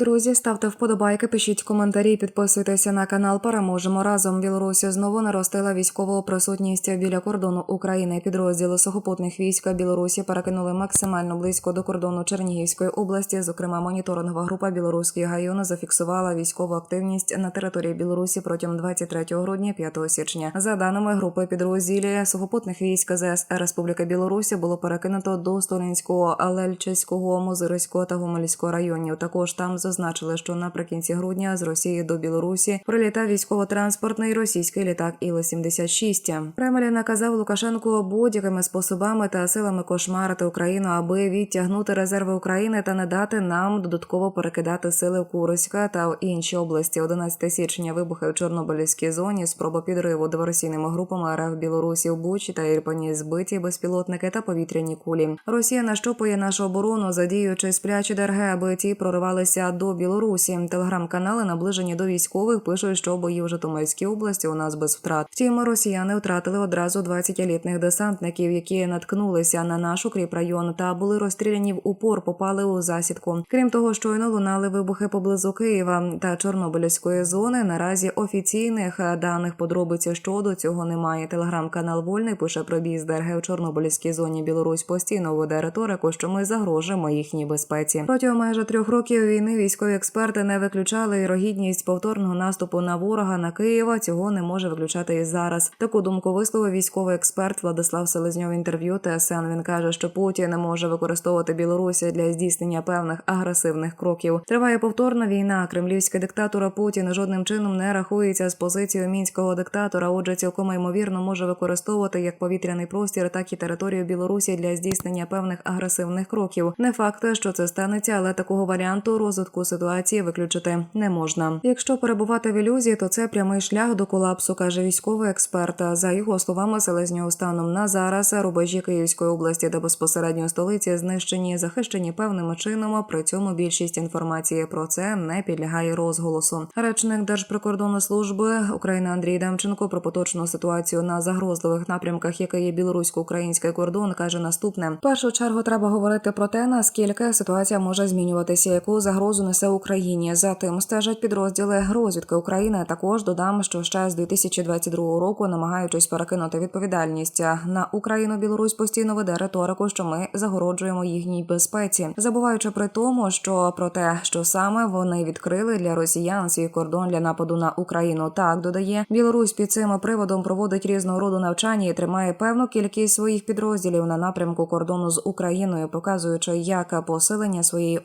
Друзі, ставте вподобайки, пишіть коментарі, підписуйтеся на канал. Переможемо разом. Білорусі знову наростила військову присутність біля кордону України. Підрозділи сухопутних військ Білорусі перекинули максимально близько до кордону Чернігівської області. Зокрема, моніторингова група Білоруський гайон зафіксувала військову активність на території Білорусі протягом 23 грудня 5 січня. За даними групи підрозділів сухопутних військ ЗС Республіки Білорусі було перекинуто до Столінського, Алельчиського, Мозириського та Гомельського районів. Також там зазначили, що наприкінці грудня з Росії до Білорусі прилітав військово-транспортний російський літак Іл-76. Кремль наказав Лукашенку будь-якими способами та силами кошмарити Україну, аби відтягнути резерви України та не дати нам додатково перекидати сили в Курська та в інші області. 11 січня вибухи в Чорнобильській зоні, спроба підриву диверсійними групами РФ Білорусі в Бучі та Ірпені збиті безпілотники та повітряні кулі. Росія нащупує нашу оборону, задіючи сплячі ДРГ, аби ті проривалися до Білорусі. Телеграм-канали, наближені до військових, пишуть, що бої в Житомирській області у нас без втрат. Втім, росіяни втратили одразу 20 елітних десантників, які наткнулися на наш укріп район та були розстріляні в упор, попали у засідку. Крім того, щойно лунали вибухи поблизу Києва та Чорнобильської зони. Наразі офіційних даних подробиць щодо цього немає. Телеграм-канал Вольний пише про бій з ДРГ в Чорнобильській зоні. Білорусь постійно веде риторику, що ми загрожуємо їхній безпеці. Протягом майже трьох років війни військові експерти не виключали вірогідність повторного наступу на ворога на Києва. Цього не може виключати і зараз. Таку думку висловив військовий експерт Владислав Селезньов інтерв'ю. ТСН він каже, що Путін не може використовувати Білорусі для здійснення певних агресивних кроків. Триває повторна війна. Кремлівська диктатура Путін жодним чином не рахується з позицією мінського диктатора. Отже, цілком ймовірно може використовувати як повітряний простір, так і територію Білорусі для здійснення певних агресивних кроків. Не факт, що це станеться, але такого варіанту розвитку ситуації виключити не можна. Якщо перебувати в ілюзії, то це прямий шлях до колапсу, каже військовий експерт. За його словами, селезнього станом на зараз рубежі Київської області, де безпосередньо столиці знищені, захищені певним чином. При цьому більшість інформації про це не підлягає розголосу. Речник Держприкордонної служби України Андрій Демченко про поточну ситуацію на загрозливих напрямках, який є білорусько-український кордон, каже наступне: в першу чергу треба говорити про те, наскільки ситуація може змінюватися, яку загрозу несе Україні. За тим стежать підрозділи розвідки України. Також додам, що ще з 2022 року, намагаючись перекинути відповідальність на Україну, Білорусь постійно веде риторику, що ми загороджуємо їхній безпеці, забуваючи при тому, що про те, що саме вони відкрили для росіян свій кордон для нападу на Україну. Так додає Білорусь під цим приводом проводить різного роду навчання і тримає певну кількість своїх підрозділів на напрямку кордону з Україною, показуючи як посилення своєї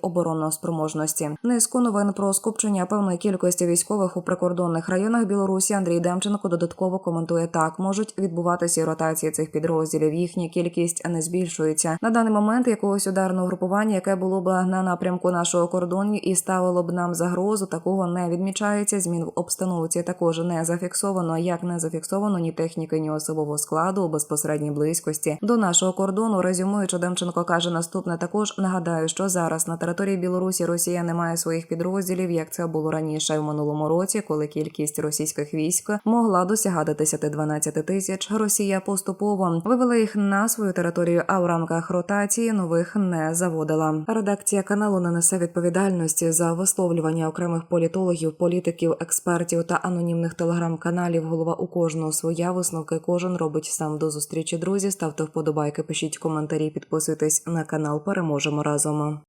обороноспроможності. Низку новин про скупчення певної кількості військових у прикордонних районах Білорусі Андрій Демченко додатково коментує так: можуть відбуватися і ротації цих підрозділів. Їхня кількість не збільшується на даний момент. Якогось ударного групування, яке було б на напрямку нашого кордону і ставило б нам загрозу, такого не відмічається. Змін в обстановці також не зафіксовано. Як не зафіксовано ні техніки, ні особового складу у безпосередній близькості до нашого кордону. Резюмуючи, Демченко каже наступне. Також нагадаю, що зараз на території Білорусі Росія не має своїх підрозділів, як це було раніше в минулому році, коли кількість російських військ могла досягати 10-12 тисяч. Росія поступово вивела їх на свою територію, а в рамках ротації нових не заводила. Редакція каналу не несе відповідальності за висловлювання окремих політологів, політиків, експертів та анонімних телеграм-каналів. Голова у кожного своя висновки. Кожен робить сам до зустрічі. Друзі, ставте вподобайки, пишіть коментарі, підписуйтесь на канал. Переможемо разом.